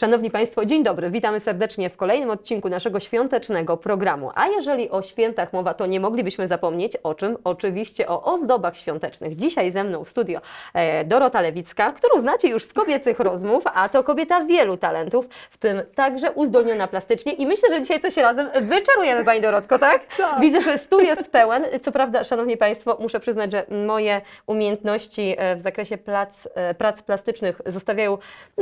Szanowni Państwo, dzień dobry. Witamy serdecznie w kolejnym odcinku naszego świątecznego programu. A jeżeli o świętach mowa, to nie moglibyśmy zapomnieć o czym? Oczywiście o ozdobach świątecznych. Dzisiaj ze mną w studio e, Dorota Lewicka, którą znacie już z kobiecych rozmów, a to kobieta wielu talentów, w tym także uzdolniona plastycznie. I myślę, że dzisiaj coś razem wyczarujemy, Pani Dorotko, tak? Tak. Widzę, że stół jest pełen. Co prawda, Szanowni Państwo, muszę przyznać, że moje umiejętności e, w zakresie plac, e, prac plastycznych zostawiają,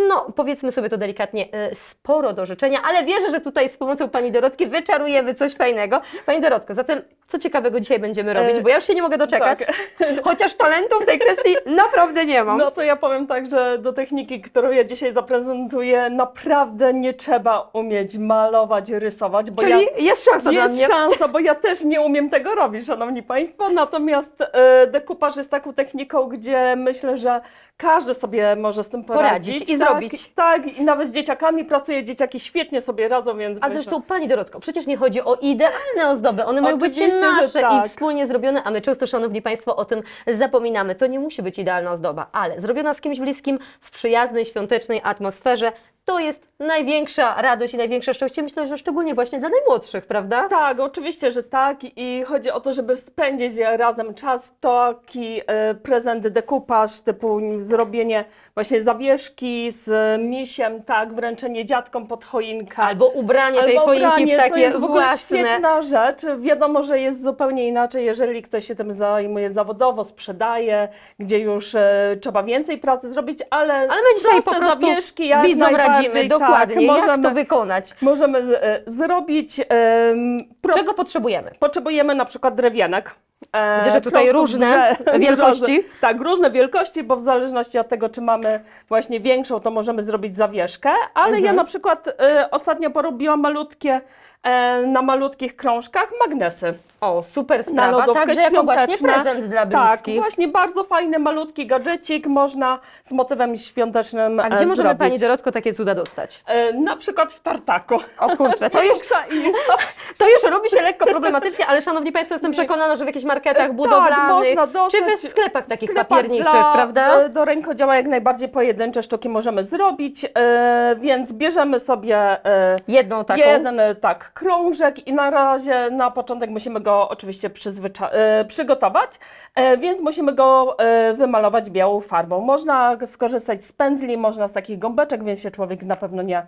no powiedzmy sobie to delikatnie, e, sporo do życzenia, ale wierzę, że tutaj z pomocą Pani Dorotki wyczarujemy coś fajnego. Pani Dorotko, zatem co ciekawego dzisiaj będziemy robić, E, bo ja już się nie mogę doczekać, tak. chociaż talentu w tej kwestii naprawdę nie mam. No to ja powiem tak, że do techniki, którą ja dzisiaj zaprezentuję, naprawdę nie trzeba umieć malować, rysować, bo Czyli ja... jest szansa dla Jest mnie. szansa, bo ja też nie umiem tego robić, szanowni państwo. Natomiast e, dekupaż jest taką techniką, gdzie myślę, że każdy sobie może z tym poradzić. Poradzić i tak, zrobić. Tak, i nawet dzieciakami pracuję, dzieciaki świetnie sobie radzą, więc A myślę- zresztą Pani Dorotko, przecież nie chodzi o idealne ozdoby, one mają być Oczywiście, że nasze tak. i wspólnie zrobione, a my często, Szanowni Państwo, o tym zapominamy. To nie musi być idealna ozdoba, ale zrobiona z kimś bliskim, w przyjaznej, świątecznej atmosferze, to jest największa radość i największe szczęście, myślę, że szczególnie właśnie dla najmłodszych, prawda? Tak, oczywiście, że tak i chodzi o to, żeby spędzić razem czas, taki e, prezent dekupaż, typu zrobienie właśnie zawieszki z misiem, tak, wręczenie dziadkom pod choinkę. Albo ubranie tej Albo choinki ubranie, w takie to jest w ogóle własne. świetna rzecz. Wiadomo, że jest zupełnie inaczej, jeżeli ktoś się tym zajmuje zawodowo, sprzedaje, gdzie już e, trzeba więcej pracy zrobić, ale, Ale my dzisiaj proste po prostu zawieszki jak widzom najbardziej, radzimy dokładnie, tak, jak możemy, to wykonać. możemy z- e, zrobić. em, pro- Czego potrzebujemy? Potrzebujemy na przykład drewnianek. E, Widzę, że tutaj krążków różne wielkości. tak, różne wielkości, bo w zależności od tego, czy mamy właśnie większą, to możemy zrobić zawieszkę, ale Mhm. ja na przykład e, ostatnio porobiłam malutkie, e, na malutkich krążkach magnesy. O, super sprawa, lodówkę także jako właśnie świąteczne. prezent dla Tak, bliskich. właśnie bardzo fajny, malutki gadżecik można z motywem świątecznym A e, gdzie możemy zrobić. Pani Dorotko takie cuda dostać? E, na przykład w tartaku. O kurczę, to już, I- to już robi się lekko problematycznie, ale Szanowni Państwo, jestem przekonana, że w jakichś marketach budowlanych, Tak, można czy dostać w sklepach takich sklepach papierniczych, dla, prawda? e, Do rękodzieła jak najbardziej pojedyncze sztuki możemy zrobić, e, więc bierzemy sobie e, Jedną taką. jeden e, tak krążek i na razie na początek musimy go oczywiście e, przygotować, e, więc musimy go e, wymalować białą farbą. Można skorzystać z pędzli, można z takich gąbeczek, więc się człowiek na pewno nie,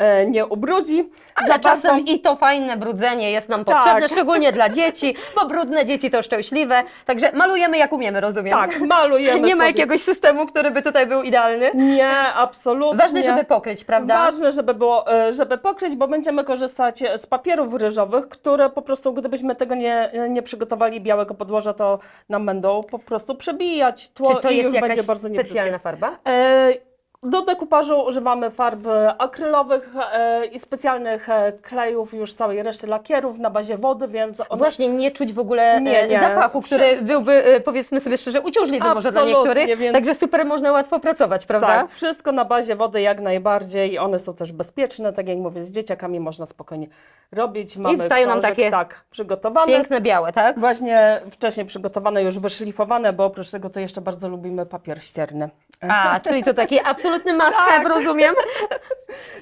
e, nie ubrudzi. Ale Za czasem i to fajne brudzenie jest nam Tak. potrzebne, szczególnie dla dzieci, bo brudne dzieci to szczęśliwe. Także malujemy jak umiemy, rozumiem. tak, malujemy Nie ma sobie. jakiegoś systemu, który by tutaj był idealny. Nie, absolutnie. Ważne, żeby pokryć, prawda? Ważne, żeby było, e, żeby pokryć, bo będziemy korzystać z papierów ryżowych, które po prostu, gdybyśmy tego nie, nie przygotowali białego podłoża, to nam będą po prostu przebijać tło Czy to i jest już jakaś będzie bardzo niebrzydkie. specjalna farba? E, do dekupażu używamy farb akrylowych e, i specjalnych e, klejów, już całej reszty lakierów na bazie wody, więc one Właśnie nie czuć w ogóle Nie, e, nie. zapachu, który byłby, e, powiedzmy sobie szczerze, uciążliwy może dla Absolutnie, niektórych. więc- Także super można łatwo pracować, prawda? Tak, wszystko na bazie wody jak najbardziej. One są też bezpieczne, tak jak mówię, z dzieciakami można spokojnie robić. Mamy wstają nam krążek, takie tak, przygotowane. Piękne białe, tak? Właśnie wcześniej przygotowane, już wyszlifowane, bo oprócz tego to jeszcze bardzo lubimy papier ścierny. A, czyli to taki absolutny must Tak. have, rozumiem?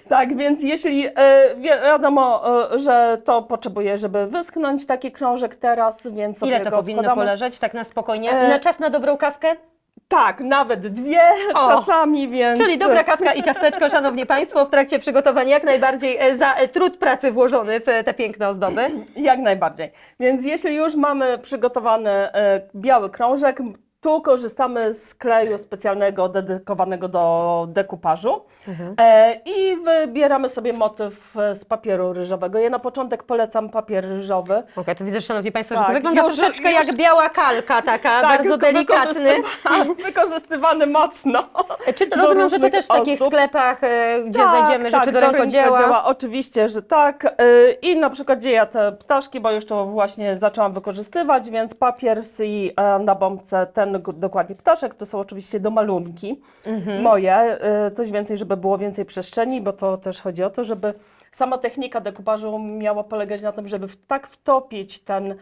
Tak, więc jeśli e, wi- wiadomo, e, że to potrzebuje, żeby wyschnąć taki krążek teraz, więc sobie Ile to go powinno wkładamy. poleżeć, tak na spokojnie? E, Na czas na dobrą kawkę? Tak, nawet dwie O, czasami, więc... Czyli dobra kawka i ciasteczko, szanowni państwo, w trakcie przygotowania jak najbardziej za trud pracy włożony w te piękne ozdoby. Jak najbardziej. Więc jeśli już mamy przygotowany biały krążek, tu korzystamy z kleju specjalnego dedykowanego do dekupażu e, i wybieramy sobie motyw e, z papieru ryżowego. Ja na początek polecam papier ryżowy. Okej, to widzę, szanowni państwo, że Tak, to wygląda już- troszeczkę już- jak biała kalka taka, bardzo tylko delikatny. wykorzystywany- Wykorzystywany mocno. E, Czy to rozumiem, że to też w takich ozdób. sklepach, gdzie Tak, znajdziemy tak, rzeczy do rękodzieła? Oczywiście, że tak. I na przykład gdzie ja te ptaszki, bo już to właśnie zaczęłam wykorzystywać, więc papier i na bombce ten dokładnie ptaszek, to są oczywiście domalunki Mhm. moje, y, coś więcej, żeby było więcej przestrzeni, bo to też chodzi o to, żeby sama technika dekupażu miała polegać na tym, żeby tak wtopić ten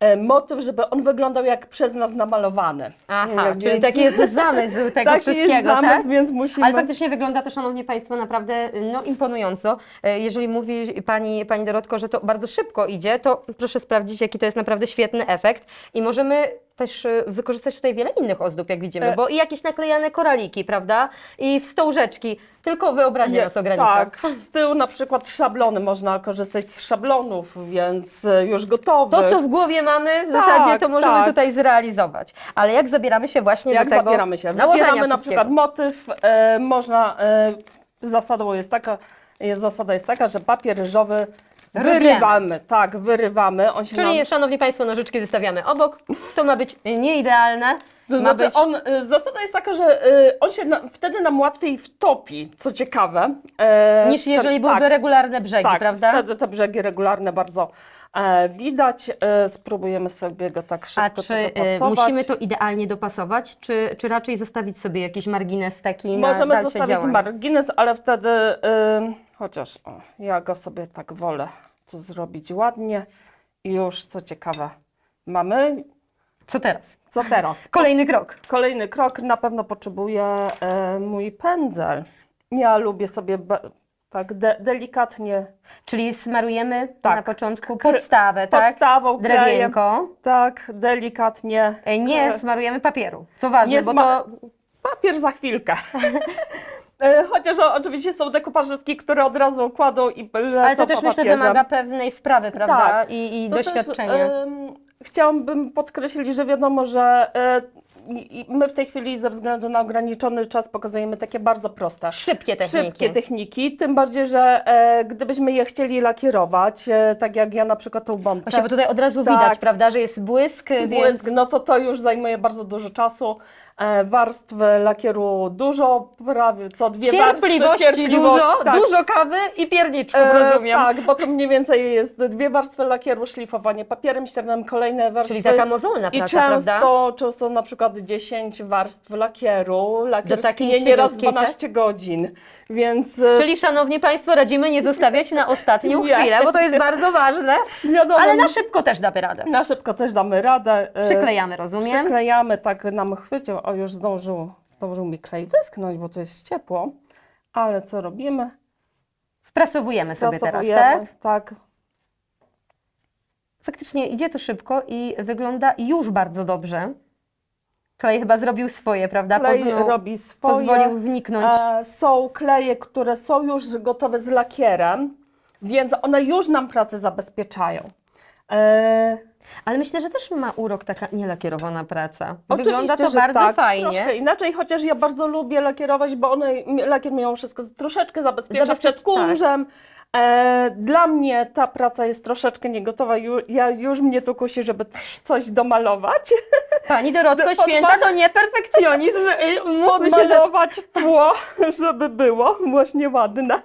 e, motyw, żeby on wyglądał jak przez nas namalowany. Aha, Więc- czyli taki jest zamysł tego Taki wszystkiego, jest zamysł, tak? więc musimy... Ale faktycznie wygląda to, Szanowni Państwo, naprawdę no, imponująco. Jeżeli mówi Pani, Pani Dorotko, że to bardzo szybko idzie, to proszę sprawdzić, jaki to jest naprawdę świetny efekt. I możemy też e, wykorzystać tutaj wiele innych ozdób, jak widzimy, E- bo i jakieś naklejane koraliki, prawda? I wstążeczki. Tylko wyobraźnia nas ogranicza. Tak, z tyłu na przykład szablony, można korzystać z szablonów, więc e, już gotowych. To, co w głowie mamy, w Tak, zasadzie to możemy tak. tutaj zrealizować. Ale jak zabieramy się właśnie Jak do tego zabieramy się? Wybieramy na przykład motyw, e, można, e, zasadą jest taka, jest, zasada jest taka, że papier ryżowy. Wyrywamy, tak, wyrywamy, on się Czyli, nam, Szanowni Państwo, nożyczki zostawiamy obok. To ma być nieidealne. to znaczy być... on, e, zasada jest taka, że e, on się na, wtedy nam łatwiej wtopi, co ciekawe. e, Niż jeżeli ten- byłyby tak, regularne brzegi, tak, prawda? wtedy te brzegi regularne bardzo e, widać, e, spróbujemy sobie go tak szybko A czy y, pasować. musimy to idealnie dopasować, czy, czy raczej zostawić sobie jakiś margines taki na Możemy zostawić działanie? margines, ale wtedy, ym, chociaż o, ja go sobie tak wolę tu zrobić ładnie. I już, co ciekawe, mamy. Co teraz? Co teraz? Kolejny krok. Kolejny krok, na pewno potrzebuję e, mój pędzel. Ja lubię sobie tak de, delikatnie Czyli smarujemy Tak. na początku podstawę, tak? podstawą. Drewienko. Tak, delikatnie. E, Nie smarujemy papieru. Co ważne, bo to Papier za chwilkę. E, Chociaż oczywiście są dekupażystki, które od razu kładą i lecą Ale to też myślę wymaga pewnej wprawy, prawda? Tak. I, i To doświadczenia. Też, em, chciałabym podkreślić, że wiadomo, że e, my w tej chwili ze względu na ograniczony czas pokazujemy takie bardzo proste. Szybkie techniki. Szybkie techniki, tym bardziej, że e, gdybyśmy je chcieli lakierować, e, tak jak ja na przykład tą bombkę, Właśnie, bo tutaj od razu Tak. widać, prawda, że jest błysk, więc błysk, no to to już zajmuje bardzo dużo czasu. E, warstw lakieru dużo, prawie co dwie cierpliwości, warstwy. dużo, tak. dużo kawy i pierniczków, E, rozumiem. tak, bo to mniej więcej jest dwie warstwy lakieru, szlifowanie papierem ściernym, kolejne warstwy. Czyli taka mozolna I praca, prawda? często, często na przykład 10 warstw lakieru. Lakier Do takiej nieraz cieniutkiej, 12 godzin, więc e, Czyli, szanowni Państwo, radzimy nie zostawiać na ostatnią Nie. chwilę, bo to jest bardzo ważne, wiadomo, ale na szybko też damy radę. na szybko też damy radę. e, Przyklejamy, rozumiem? Przyklejamy, tak nam chwycił, o już zdążył, zdążył mi klej wyschnąć, bo to jest ciepło. Ale co robimy? Wprasowujemy sobie teraz, tak? tak. Faktycznie idzie to szybko i wygląda już bardzo dobrze. Klej chyba zrobił swoje, prawda? Klej Pozwolił- robi swoje. pozwolił wniknąć. E, są kleje, które są już gotowe z lakierem, więc one już nam pracę zabezpieczają. E, Ale myślę, że też ma urok taka nielakierowana praca. Oczywiście, Wygląda to że bardzo tak, fajnie. Troszkę inaczej, chociaż ja bardzo lubię lakierować, bo one, lakier mimo wszystko troszeczkę zabezpiecza Zabezpiecz- przed kurzem. E, dla mnie ta praca jest troszeczkę niegotowa. Ju, ja już mnie tu kusi, żeby coś domalować. Pani Dorotko, Podma- święta to nie perfekcjonizm. Y, Mówmy się, że... Podmalować tło, żeby było właśnie ładne.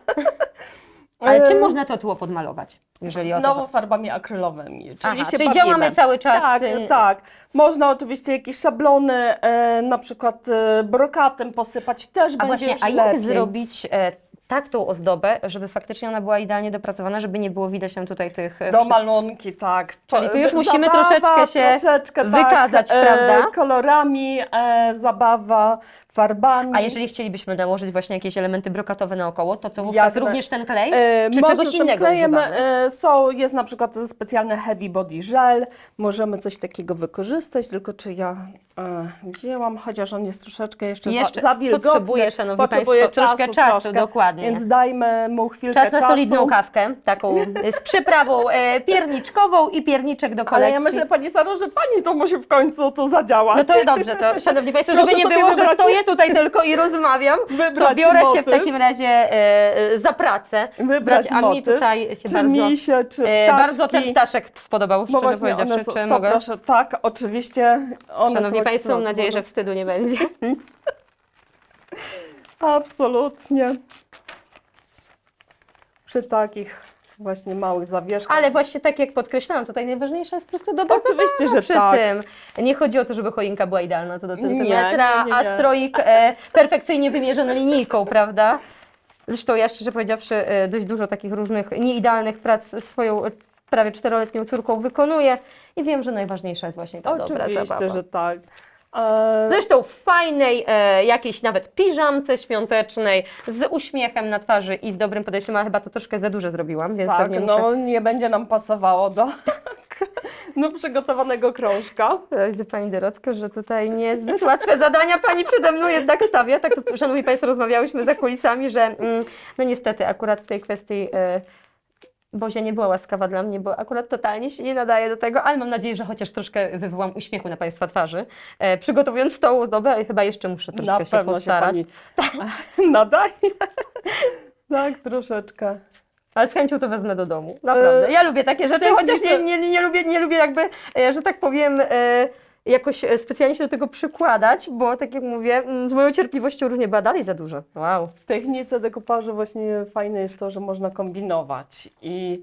Ale czym E, można to tło podmalować, jeżeli o to Znowu chodzi? farbami akrylowymi, czyli Aha, się czyli bawimy. działamy cały czas, Tak, y, tak. Można oczywiście jakieś szablony, e, na przykład e, brokatem posypać, też A będzie właśnie, już a jak lepiej. zrobić e, tak tą ozdobę, żeby faktycznie ona była idealnie dopracowana, żeby nie było widać tam tutaj tych... e, Do malunki, tak. Czyli tu już E, musimy troszeczkę się troszeczkę, wykazać, tak, prawda? kolorami, e, zabawa, farbami. A jeżeli chcielibyśmy nałożyć właśnie jakieś elementy brokatowe naokoło, to co wówczas na- również ten klej? E, Czy może czegoś z tym innego klejem, używamy? e, są, jest na przykład specjalny heavy body gel, możemy coś takiego wykorzystać, tylko czy ja e, wzięłam, chociaż on jest troszeczkę jeszcze, Jeszcze za, za wilgotny. potrzebuje, szanowni potrzebuje państwo, troszkę czasu, dokładnie. Więc dajmy mu chwilkę Czas na czasu. solidną kawkę, taką e, z przyprawą e, pierniczkową i pierniczek do kolekcji. Ale ja myślę, Pani Saro, że Pani to musi w końcu tu zadziałać. No to dobrze, to szanowni Państwo, żeby Proszę nie sobie było, że wybrać- stoję tutaj tylko i rozmawiam, to Wybrać biorę się w motyw. takim razie e, e, za pracę. Wybrać a mi motyw, tutaj się czy bardzo, misie, czy e, ptaszki. bardzo ten ptaszek spodobał, szczerze właśnie powiedziawszy. są, Czy to mogę? proszę, tak, oczywiście. One Szanowni Państwo, mam nadzieję, że wstydu nie będzie. Absolutnie. Przy takich właśnie małych zawieszkach. Ale właśnie tak jak podkreślałam, tutaj najważniejsza jest po prostu dobra Oczywiście, zabawa że przy tak. tym. Nie chodzi o to, żeby choinka była idealna co do centymetra, nie, nie, a nie. stroik e, perfekcyjnie wymierzony linijką, prawda? Zresztą ja szczerze powiedziawszy e, dość dużo takich różnych nieidealnych prac z swoją e, prawie czteroletnią córką wykonuję i wiem, że najważniejsza jest właśnie ta dobra Oczywiście, zabawa. że tak. E, Zresztą w fajnej, e, jakiejś nawet piżamce świątecznej, z uśmiechem na twarzy i z dobrym podejściem, ale chyba to troszkę za dużo zrobiłam, więc tak, pewnie muszę... no nie będzie nam pasowało do, do przygotowanego krążka. Widzę Pani Dorotko, że tutaj niezbyt łatwe zadania Pani przede mną jednak stawia. Tak tu, Szanowni Państwo, rozmawiałyśmy za kulisami, że mm, no niestety akurat w tej kwestii e, Bozia nie była łaskawa dla mnie, bo akurat totalnie się nie nadaje do tego, ale mam nadzieję, że chociaż troszkę wywołam uśmiechu na Państwa twarzy, e, przygotowując tą ozdobę, chyba jeszcze muszę troszkę Na się pewno postarać. się pani nadaje. tak, troszeczkę. Ale z chęcią to wezmę do domu. Naprawdę. E, Ja lubię takie rzeczy, chociaż nie, nie, nie, lubię, nie lubię jakby, e, że tak powiem, e, jakoś e, specjalnie się do tego przykładać, bo tak jak mówię, mm, z moją cierpliwością różnie badali za dużo. Wow. W technice dekupażu właśnie fajne jest to, że można kombinować i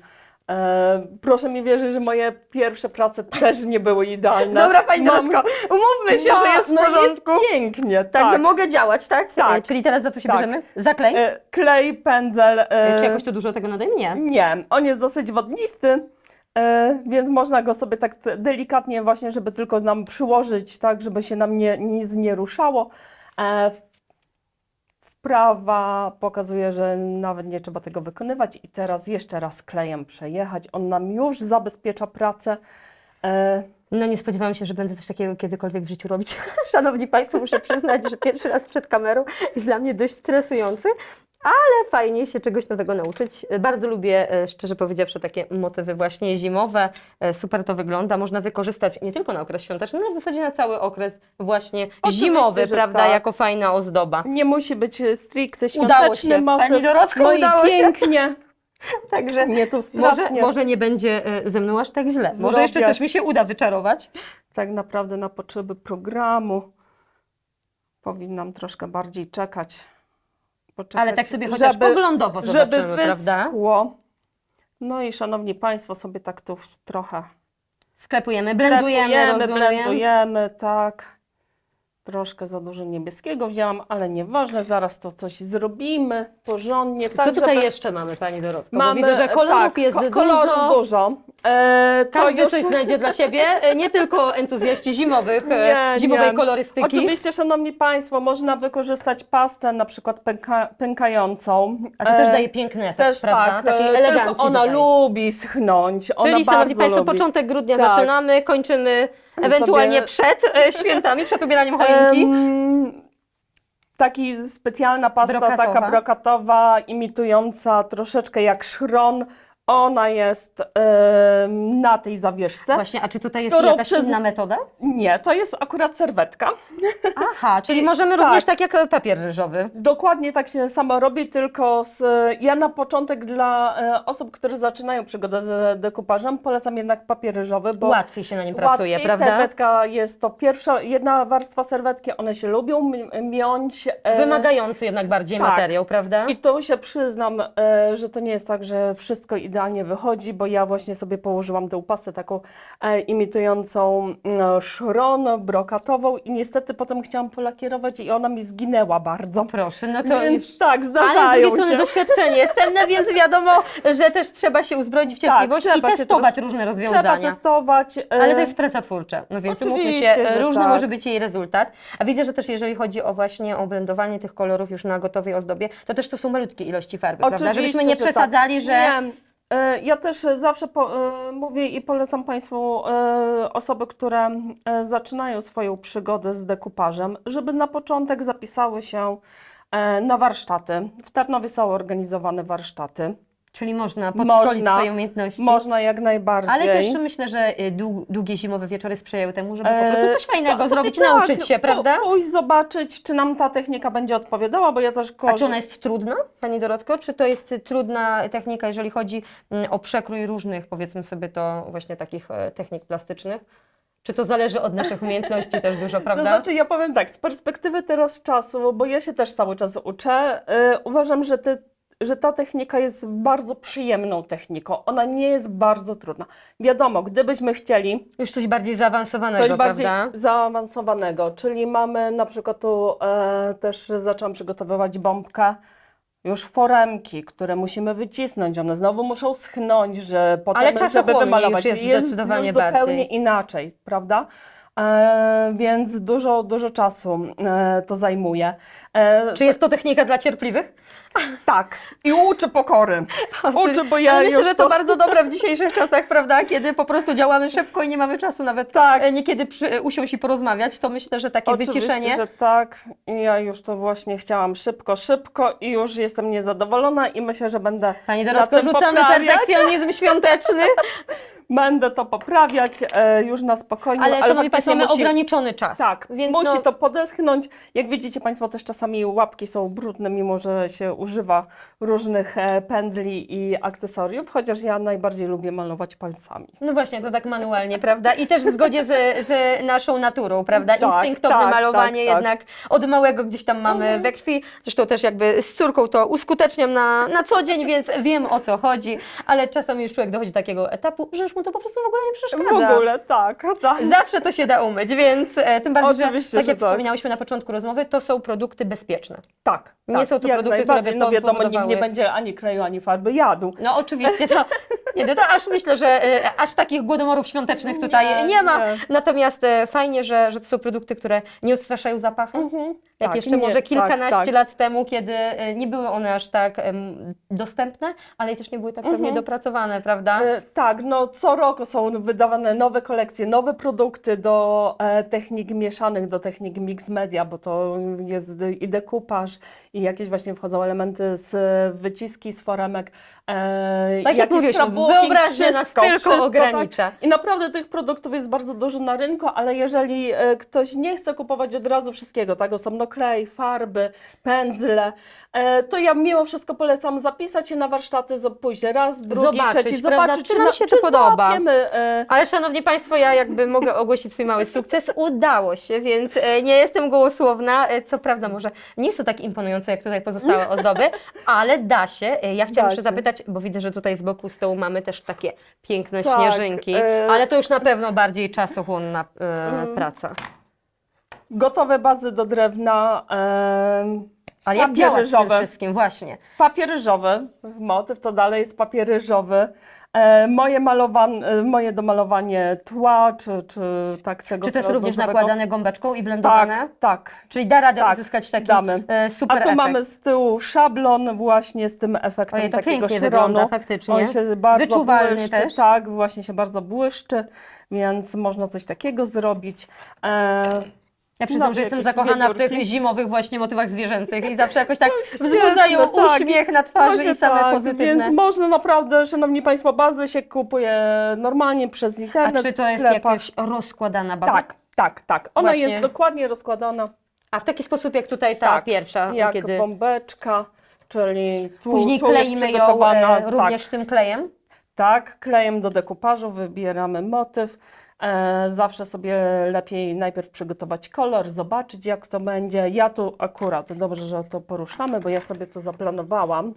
e, proszę mi wierzyć, że moje pierwsze prace też nie były idealne. Dobra, Pani Mam- Dorotko, umówmy się, No, że jest w no porządku. Jest pięknie, Także tak. mogę działać, tak? Tak. E, Czyli teraz za co się Tak. bierzemy? Za klej? E, klej, pędzel. E, Czy jakoś to dużo tego nadejmie? Nie. Nie, on jest dosyć wodnisty, e, więc można go sobie tak delikatnie właśnie, żeby tylko nam przyłożyć, tak, żeby się nam nie, nic nie ruszało. E, Wprawa pokazuje, że nawet nie trzeba tego wykonywać i teraz jeszcze raz klejem przejechać. On nam już zabezpiecza pracę. E, No nie spodziewałam się, że będę coś takiego kiedykolwiek w życiu robić. Szanowni Państwo, muszę przyznać, że pierwszy raz przed kamerą jest dla mnie dość stresujący, ale fajnie się czegoś nowego nauczyć. Bardzo lubię, e, szczerze powiedziawszy, takie motywy właśnie zimowe. E, Super to wygląda. Można wykorzystać nie tylko na okres świąteczny, ale w zasadzie na cały okres właśnie Oczywiście, zimowy, prawda, tak. jako fajna ozdoba. nie musi być stricte Udało świąteczny się. motyw. Pani Dorotko, no udało i pięknie. Także Nie tu może, może nie będzie e, ze mną aż tak źle. Może Zrobię. jeszcze coś mi się uda wyczarować. tak naprawdę na potrzeby programu powinnam troszkę bardziej czekać. Poczekać, Ale tak sobie chociaż poglądowo żeby zobaczymy, prawda? wyschło. No i szanowni Państwo, sobie tak tu trochę Wklepujemy, blendujemy, blendujemy, rozumiem. blendujemy, tak. Troszkę za dużo niebieskiego wzięłam, ale nieważne, zaraz to coś zrobimy porządnie. Co tak, tutaj żeby- jeszcze mamy, Pani Dorotko? Mamy, widzę, że kolorów tak, jest ko- dużo. kolorów dużo. E, to Każdy już- coś znajdzie dla siebie, e, nie tylko entuzjaści zimowych, e, Nie, zimowej nie. kolorystyki. Oczywiście, Szanowni Państwo, można wykorzystać pastę na przykład pęka, pękającą. A to też E, daje piękny efekt, Też prawda? tak, Takiej e, elegancji ona tutaj. lubi schnąć, ona Czyli, Szanowni Państwo, lubi. początek grudnia Tak. zaczynamy, kończymy ewentualnie Sobie- przed e, świętami, przed ubieraniem choinki. Em, Taki specjalna pasta, Brokatowa. taka brokatowa, imitująca troszeczkę jak szron. Ona jest na tej zawieszce. Właśnie, a czy tutaj jest którą jakaś przez- inna metoda? Nie, to jest akurat serwetka. Aha, czyli I- możemy tak. również tak jak e, papier ryżowy. Dokładnie tak się samo robi, tylko z, ja na początek dla e, osób, które zaczynają przygodę z dekupażem, polecam jednak papier ryżowy, bo Łatwiej się na nim pracuje, łatwiej prawda? serwetka jest to pierwsza, jedna warstwa serwetki, one się lubią miąć. e, Wymagający jednak bardziej tak. materiał, prawda? I tu się przyznam, e, że to nie jest tak, że wszystko idealnie wychodzi, bo ja właśnie sobie położyłam tę pastę taką e, imitującą mm, szron brokatową i niestety potem chciałam polakierować i ona mi zginęła bardzo. Proszę, no to Więc już... tak, Ale z zdarzają drugiej strony się. doświadczenie jest cenne, więc wiadomo, że też trzeba się uzbroić w cierpliwość Tak, trzeba i testować różne Trzeba rozwiązania. testować. e, Ale to jest praca twórcza, no więc umówmy się, różny tak. może być jej rezultat. A widzę, że też jeżeli chodzi o właśnie o blendowanie tych kolorów już na gotowej ozdobie, to też to są malutkie ilości farby, prawda? Oczywiście, Żebyśmy nie tak. przesadzali, że... Nie. E, Ja też zawsze po, e, mówię i polecam Państwu e, osoby, które zaczynają swoją przygodę z dekupażem, żeby na początek zapisały się na warsztaty. W Tarnowie są organizowane warsztaty. Czyli można podszkolić Można, swoje umiejętności. Można jak najbardziej. Ale też myślę, że y, dłu- długie zimowe wieczory sprzyjają temu, żeby po prostu coś fajnego co- zrobić, sobie nauczyć tak, się, prawda? Pójść zobaczyć, czy nam ta technika będzie odpowiadała, bo ja też A czy ona jest trudna, Pani Dorotko? Czy to jest y, trudna technika, jeżeli chodzi mm, o przekrój różnych, powiedzmy sobie to właśnie takich e, technik plastycznych? Czy to zależy od naszych umiejętności też dużo, To prawda? znaczy, ja powiem tak, z perspektywy teraz czasu, bo ja się też cały czas uczę, y, uważam, że te że ta technika jest bardzo przyjemną techniką. Ona nie jest bardzo trudna. Wiadomo, gdybyśmy chcieli Już coś bardziej zaawansowanego, coś bardziej prawda? zaawansowanego, czyli mamy na przykład tu e, też zaczęłam przygotowywać bombkę, już foremki, które musimy wycisnąć, one znowu muszą schnąć, że potem, Ale żeby czasochłonniej wymalować. już jest zdecydowanie już zupełnie bardziej. inaczej, prawda? E, więc dużo, dużo czasu e, to zajmuje. E, Czy jest to technika dla cierpliwych? Tak, i uczy pokory. Uczy, bo ja Ale myślę, że to bardzo dobre w dzisiejszych czasach, prawda? Kiedy po prostu działamy szybko i nie mamy czasu nawet Tak. e, niekiedy przy, usiąść i porozmawiać, to myślę, że takie Oczywiście, wyciszenie. że tak. I ja już to właśnie chciałam szybko, szybko i już jestem niezadowolona i myślę, że będę Pani Dorotko, rzucamy poprawiać. perfekcjonizm świąteczny, Będę to poprawiać e, już na spokojnie. ale, szanowni faktycznie Państwo, mamy musi, ograniczony czas. Tak, więc musi no, to podeschnąć. Jak widzicie Państwo, też czasami łapki są brudne, mimo że się używa różnych e, pędzli i akcesoriów, chociaż ja najbardziej lubię malować palcami. No właśnie, to tak manualnie, prawda? I też w zgodzie z, z naszą naturą, prawda? Tak, Instynktowne tak, malowanie tak, tak. jednak od małego gdzieś tam mamy we krwi. Zresztą też jakby z córką to uskuteczniam na, na co dzień, więc wiem o co chodzi, ale czasami już człowiek dochodzi do takiego etapu, że już mu to po prostu w ogóle nie W przeszkadza. ogóle, tak, tak. Zawsze to się da umyć, więc e, tym bardziej, Oczywiście, że tak że jak tak. wspominałyśmy na początku rozmowy, to są produkty bezpieczne. Tak, Nie tak, są to produkty, które by No wiadomo, nikt nie będzie ani kleju, ani farby jadł. No oczywiście, to, nie, no to aż myślę, że e, aż takich głodomorów świątecznych tutaj nie, Nie, ma. nie. Natomiast e, fajnie, że, że to są produkty, które nie odstraszają zapachu. Mhm. Jak Tak, jeszcze nie, może kilkanaście tak, tak. lat temu, kiedy e, nie były one aż tak em, dostępne, ale też nie były tak pewnie Mhm. dopracowane, prawda? E, Tak, no co roku są wydawane nowe kolekcje, nowe produkty do e, technik mieszanych, do technik mix media, bo to jest i dekupaż, i jakieś właśnie wchodzą elementy z wyciski z foremek. E, Tak jak mówiliśmy, scrapbooking, wyobraźnia nas tylko wszystko, ogranicza. Tak. I naprawdę tych produktów jest bardzo dużo na rynku, ale jeżeli e, ktoś nie chce kupować od razu wszystkiego, tak, osobno klej, farby, pędzle, e, to ja mimo wszystko polecam zapisać się na warsztaty, pójść raz, drugi, Zobaczyć, trzeci, prawda, zobaczyć, czy nam na- się czy to podoba. złapiemy, e, Ale szanowni Państwo, ja jakby mogę ogłosić swój mały sukces. Udało się, więc e, nie jestem gołosłowna. Co prawda może nie jest to tak imponujące jak tutaj pozostałe ozdoby, ale da się. Ja chciałam Da jeszcze się. zapytać, bo widzę, że tutaj z boku stołu mamy też takie piękne Tak, śnieżynki, ale to już na pewno bardziej czasochłonna Mm. praca. Gotowe bazy do drewna, Ale jak działać z tym wszystkim? Właśnie. Papier ryżowy, motyw to dalej jest papier ryżowy. E, moje, malowan, e, moje domalowanie tła, czy, czy tak tego Czy to jest również nakładane gąbeczką i blendowane? Tak, tak. Czyli da radę Tak, uzyskać taki damy. e, super A tu efekt. mamy z tyłu szablon właśnie z tym efektem Ojej, to takiego pięknie szronu. wygląda faktycznie. On się bardzo Wyczuwalny błyszczy, też. Tak, właśnie się bardzo błyszczy, więc można coś takiego zrobić. E, Ja przyznam, No, że jestem jakieś zakochana w tych wiewiórki. zimowych właśnie motywach zwierzęcych i zawsze jakoś tak świetne, wzbudzają tak. uśmiech na twarzy Właśnie i same tak, pozytywne. Więc można naprawdę, szanowni Państwo, bazy się kupuje normalnie przez A internet czy to w jest sklepach. jakaś rozkładana baza? Tak, tak, tak. Ona Właśnie. jest dokładnie rozkładana A w taki sposób jak tutaj ta Tak, pierwsza, jak kiedy bombeczka, czyli tu, później tu jest kleimy ją przygotowana, e, również tak, tym klejem? tak, klejem do dekupażu wybieramy motyw. E, zawsze sobie lepiej najpierw przygotować kolor, zobaczyć jak to będzie. Ja tu akurat, dobrze, że to poruszamy, bo ja sobie to zaplanowałam.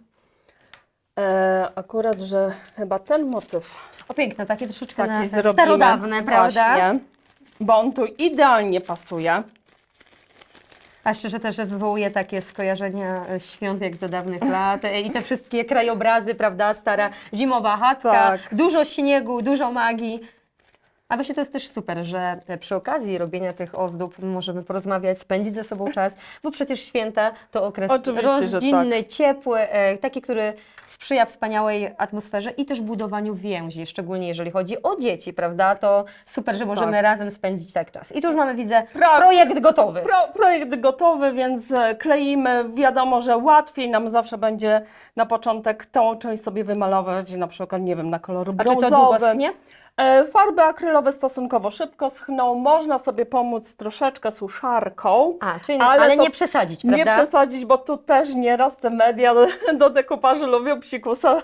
E, akurat, że chyba ten motyw O piękne, takie troszeczkę taki zrobimy. starodawne, prawda? Właśnie, bo on tu idealnie pasuje. A szczerze też, że wywołuje takie skojarzenia świąt jak za dawnych lat i te wszystkie krajobrazy, prawda, stara zimowa chatka, Tak. dużo śniegu, dużo magii. A właśnie to jest też super, że przy okazji robienia tych ozdób możemy porozmawiać, spędzić ze sobą czas, bo przecież święta to okres Oczywiście, tak. rodzinny, ciepły, e, taki, który sprzyja wspaniałej atmosferze i też budowaniu więzi, szczególnie jeżeli chodzi o dzieci, prawda? To super, że możemy Tak. razem spędzić tak czas. I tu już mamy, widzę, Pra- projekt gotowy. Pro, projekt gotowy, więc e, kleimy. Wiadomo, że łatwiej nam zawsze będzie na początek tą część sobie wymalować, na przykład, nie wiem, na kolor A czy brązowy. to długo schnie? E, Farby akrylowe stosunkowo szybko schną. Można sobie pomóc troszeczkę suszarką. A, czyli, Ale ale, to nie przesadzić, Nie prawda? przesadzić, bo tu też nieraz te media do, do dekupażu lubią psikusa.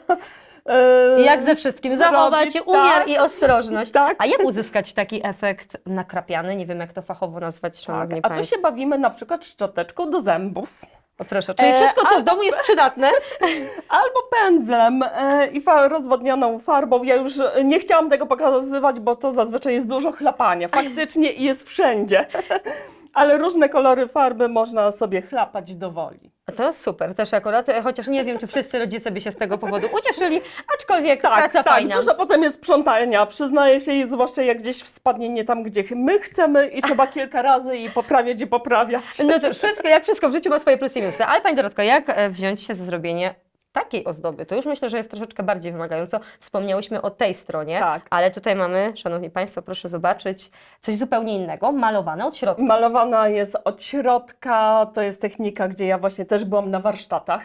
e, Jak ze wszystkim, zachować zrobić, umiar tak. i ostrożność. Tak. A jak uzyskać taki efekt nakrapiany? Nie wiem, jak to fachowo nazwać, Tak, szanowni a tu się bawimy na przykład szczoteczką do zębów. O, proszę, czyli E, wszystko, co w domu jest przydatne. albo pędzlem e, i fa- rozwodnioną farbą. Ja już nie chciałam tego pokazywać, bo to zazwyczaj jest dużo chlapania. Faktycznie i jest wszędzie. Ale różne kolory farby można sobie chlapać do woli. A To jest super też akurat, e, chociaż nie wiem, czy wszyscy rodzice by się z tego powodu ucieszyli, aczkolwiek Tak, praca tak, fajna. dużo potem jest sprzątania, przyznaję się, i zwłaszcza jak gdzieś spadnie nie tam, gdzie my chcemy i trzeba kilka razy i poprawiać i poprawiać. No to wszystko, jak wszystko w życiu ma swoje plusy i minusy. Ale Pani Dorotko, jak e, wziąć się za zrobienie takiej ozdoby? To już myślę, że jest troszeczkę bardziej wymagająco. Wspomniałyśmy o tej stronie, Tak. ale tutaj mamy, Szanowni Państwo, proszę zobaczyć, coś zupełnie innego, malowane od środka. Malowana jest od środka, to jest technika, gdzie ja właśnie też byłam na warsztatach.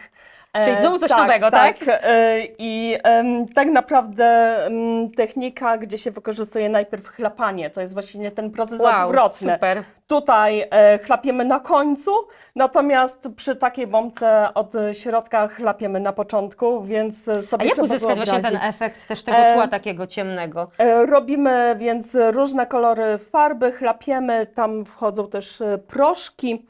E, Czyli znowu coś nowego, tak? e, I em, tak naprawdę em, technika, gdzie się wykorzystuje najpierw chlapanie, to jest właśnie ten proces Wow, odwrotny. super. Tutaj e, chlapiemy na końcu, natomiast przy takiej bombce od środka chlapiemy na początku, więc e, A sobie jak uzyskać właśnie ten efekt też tego E, tła takiego ciemnego? E, Robimy więc różne kolory farby, chlapiemy, tam wchodzą też e, proszki.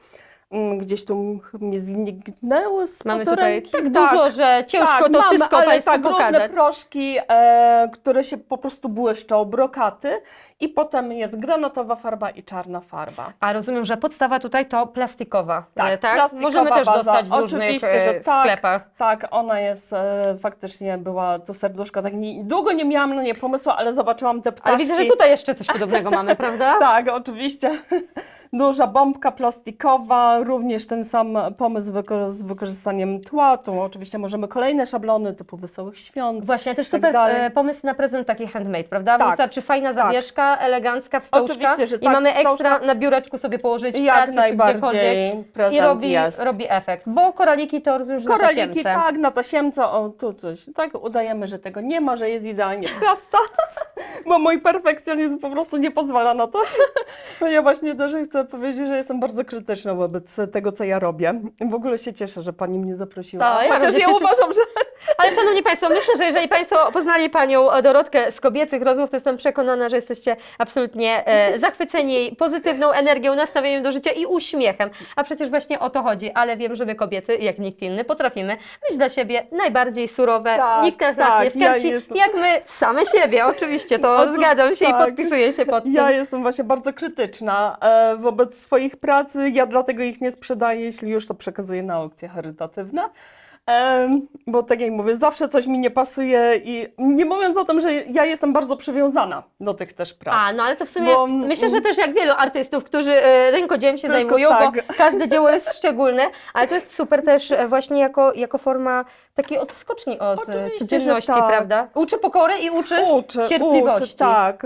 Mm, Gdzieś tu mi zniknęły z Mamy pod tutaj ręki. tak dużo, że ciężko tak, to mamy, wszystko ale Państwu tak, różne pokazać. proszki, e, które się po prostu błyszczą, brokaty i potem jest granatowa farba i czarna farba. A rozumiem, że podstawa tutaj to plastikowa, Tak, e, tak? plastikowa Możemy też baza. dostać w różnych Oczywiście, że e, tak. sklepach. Tak, ona jest e, faktycznie była to serduszko. Tak nie, długo nie miałam na nie pomysłu, ale zobaczyłam te ptaszki. Ale widzę, że tutaj jeszcze coś podobnego mamy, prawda? Tak, oczywiście. Duża bombka plastikowa, również ten sam pomysł wyko- z wykorzystaniem tła. Tu oczywiście możemy kolejne szablony typu Wesołych Świąt. Właśnie, też tak super dalej. e, pomysł na prezent taki handmade, prawda? Tak, Wystarczy fajna tak. zawieszka, elegancka, wstążka Oczywiście, że i tak, mamy ekstra wstążka. na biureczku sobie położyć w pracy czy gdziekolwiek i robi, jest. robi efekt, bo koraliki to rozumiem, że na Koraliki, tasiemce. tak, na tasiemce, o tu coś, tak, udajemy, że tego nie ma, że jest idealnie prosta, bo mój perfekcjonizm po prostu nie pozwala na to. No ja właśnie też chcę powiedzieć, że jestem bardzo krytyczna wobec tego, co ja robię. W ogóle się cieszę, że Pani mnie zaprosiła, Tak, ja chociaż również ja się uważam, że Ale szanowni Państwo, myślę, że jeżeli Państwo poznali Panią Dorotkę z kobiecych rozmów, to jestem przekonana, że jesteście absolutnie e, zachwyceni jej pozytywną energią, nastawieniem do życia i uśmiechem. A przecież właśnie o to chodzi, ale wiem, że my kobiety, jak nikt inny, potrafimy być dla siebie najbardziej surowe. Tak, nikt nas tak, nie ja jestem- jak my same siebie, oczywiście, to O, to zgadzam się i tak. podpisuję się pod tym. ja jestem właśnie bardzo krytyczna e, wobec swoich pracy, ja dlatego ich nie sprzedaję, jeśli już to przekazuję na aukcje charytatywne. Bo tak jak mówię, zawsze coś mi nie pasuje i nie mówiąc o tym, że ja jestem bardzo przywiązana do tych też prac. A, no ale to w sumie Bo- myślę, że też jak wielu artystów, którzy e, rękodziełem się zajmują, tak. bo każde dzieło jest szczególne, ale to jest super też e, właśnie jako, jako forma takiej odskoczni od e, Oczywiście, codzienności, tak. prawda? Uczy pokory i uczy, Uczy, cierpliwości. Uczy, tak.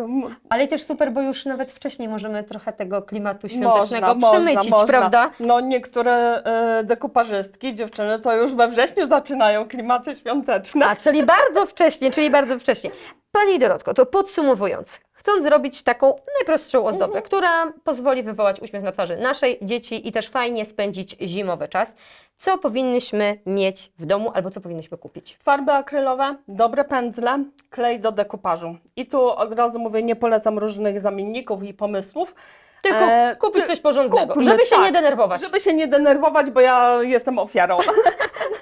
Ale też super, bo już nawet wcześniej możemy trochę tego klimatu świątecznego Można, przemycić, można, prawda? Można. No niektóre e, dekuparzystki, dziewczyny, to już we wrześniu zaczynają klimaty świąteczne. A, czyli bardzo wcześnie, czyli bardzo wcześnie. Pani Dorotko, to podsumowując, chcąc zrobić taką najprostszą ozdobę, Mhm. która pozwoli wywołać uśmiech na twarzy naszej dzieci i też fajnie spędzić zimowy czas, co powinnyśmy mieć w domu albo co powinnyśmy kupić? Farby akrylowe, dobre pędzle, klej do dekupażu. I tu od razu mówię, nie polecam różnych zamienników i pomysłów. Tylko E, kupić coś porządnego, kupmy, żeby się tak. nie denerwować. Żeby się nie denerwować, bo ja jestem ofiarą.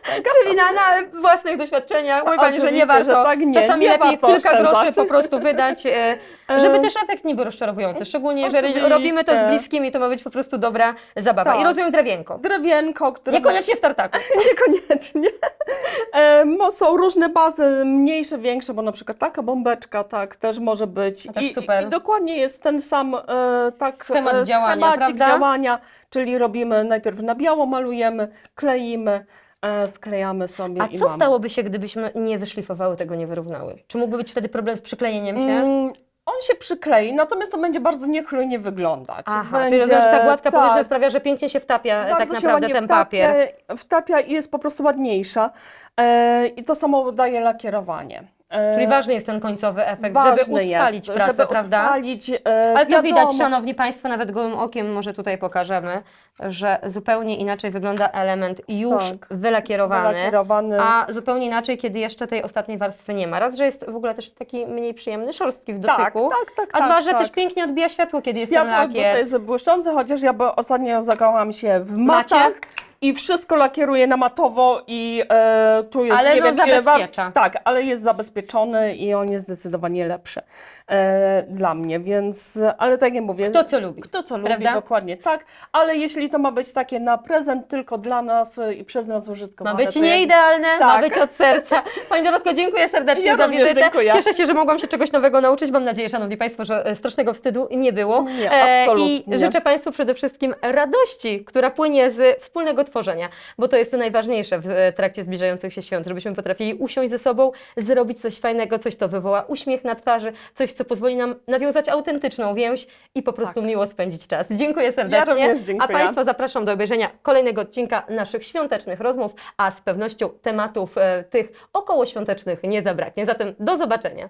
Czyli na, na własnych doświadczeniach mówi Pani, że nie Oczywiście, warto. że tak, nie, Czasami nie lepiej warto kilka groszy po prostu wydać, e, żeby też efekt nie był rozczarowujący. Szczególnie jeżeli oczywiście. robimy to z bliskimi, to ma być po prostu dobra zabawa. I Tak. rozumiem drewienko. Drewienko, które... Niekoniecznie w tartaku. Niekoniecznie. E, mo- są różne bazy, mniejsze, większe, bo na przykład taka bombeczka, tak, też może być. To też I, super. I, dokładnie jest ten sam e, tak, Schemat e, działania, schemacik prawda? działania, czyli robimy najpierw na biało, malujemy, kleimy, sklejamy sobie A i co mamy. stałoby się, gdybyśmy nie wyszlifowały tego, nie wyrównały? Czy mógłby być wtedy problem z przyklejeniem się? Mm, on się przyklei, natomiast to będzie bardzo niechlujnie wyglądać. Aha, będzie, czyli rozumiem, że ta gładka tak, powierzchnia sprawia, że pięknie się wtapia e, tak naprawdę ten papier. Wtapia, wtapia i jest po prostu ładniejsza. E, I to samo daje lakierowanie. E, Czyli ważny jest ten końcowy efekt, ważne żeby utrwalić jest, pracę, żeby prawda? Utrwalić, e, Ale to wiadomo, widać, szanowni Państwo, nawet gołym okiem może tutaj pokażemy, że zupełnie inaczej wygląda element już Tak. wylakierowany, wylakierowany. a zupełnie inaczej, kiedy jeszcze tej ostatniej warstwy nie ma. Raz, że jest w ogóle też taki mniej przyjemny, szorstki w tak, dotyku, tak, tak, a tak, dwa, że tak. też pięknie odbija światło, kiedy jest Światło ten tutaj lakier. jest błyszczące, chociaż ja by ostatnio zakochałam się w Macie? I wszystko lakieruje na matowo i e, tu jest Ale nie no, wiem ile zabezpiecza. Tak, ale jest zabezpieczony i on jest zdecydowanie lepszy e, dla mnie, więc, ale tak jak mówię. Kto co lubi. Kto co lubi, Prawda? dokładnie tak, ale jeśli to ma być takie na prezent tylko dla nas e, i przez nas Ma użytkowane. być to ja- nieidealne, ma Tak. być od serca. Pani Dorotko, dziękuję serdecznie Ja za również wizytę. dziękuję. Cieszę się, że mogłam się czegoś nowego nauczyć. Mam nadzieję, Szanowni Państwo, że e, strasznego wstydu nie było. Nie, E, absolutnie. I życzę Państwu przede wszystkim radości, która płynie z wspólnego tworzenia, bo to jest najważniejsze w e, trakcie zbliżających się świąt, żebyśmy potrafili usiąść ze sobą, zrobić coś fajnego, coś, co wywoła uśmiech na twarzy, coś, co pozwoli nam nawiązać autentyczną więź i po prostu miło spędzić czas. Dziękuję serdecznie. również A dziękuję. Państwa zapraszam do obejrzenia kolejnego odcinka naszych świątecznych rozmów, a z pewnością tematów e, tych okołoświątecznych nie zabraknie. Zatem do zobaczenia.